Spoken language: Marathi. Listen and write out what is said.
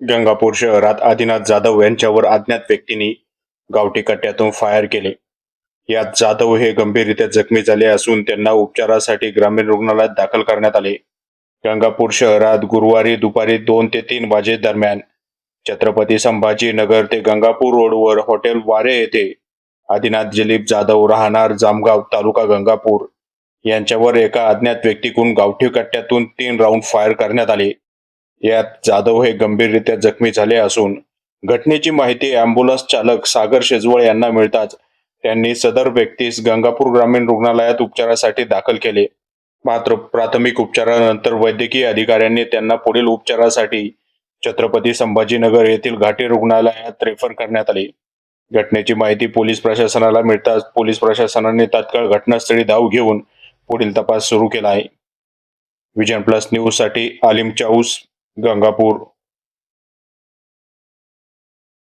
गंगापूर शहरात आदिनाथ जाधव यांच्यावर अज्ञात व्यक्तींनी गावठी कट्ट्यातून फायर केले. यात जाधव हे गंभीररीत्या जखमी झाले असून त्यांना उपचारासाठी ग्रामीण रुग्णालयात दाखल करण्यात आले. गंगापूर शहरात गुरुवारी दुपारी दोन ते तीन वाजे दरम्यान छत्रपती संभाजी नगर ते गंगापूर रोडवर हॉटेल वारे येथे आदिनाथ दिलीप जाधव राहणार जामगाव तालुका गंगापूर यांच्यावर एका अज्ञात व्यक्तीकडून गावठी कट्ट्यातून तीन राऊंड फायर करण्यात आले. यात जाधव हे गंभीररित्या जखमी झाले असून घटनेची माहिती अँब्युलन्स चालक सागर शेजवळ यांना मिळताच त्यांनी सदर व्यक्तीस गंगापूर ग्रामीण रुग्णालयात उपचारासाठी दाखल केले. मात्र प्राथमिक उपचारानंतर वैद्यकीय अधिकाऱ्यांनी त्यांना पुढील उपचारासाठी छत्रपती संभाजीनगर येथील घाटी रुग्णालयात रेफर करण्यात आले. घटनेची माहिती पोलीस प्रशासनाला मिळताच पोलीस प्रशासनाने तात्काळ घटनास्थळी धाव घेऊन पुढील तपास सुरू केला आहे. विजन प्लस न्यूजसाठी आलिम चाऊस. गंगापूर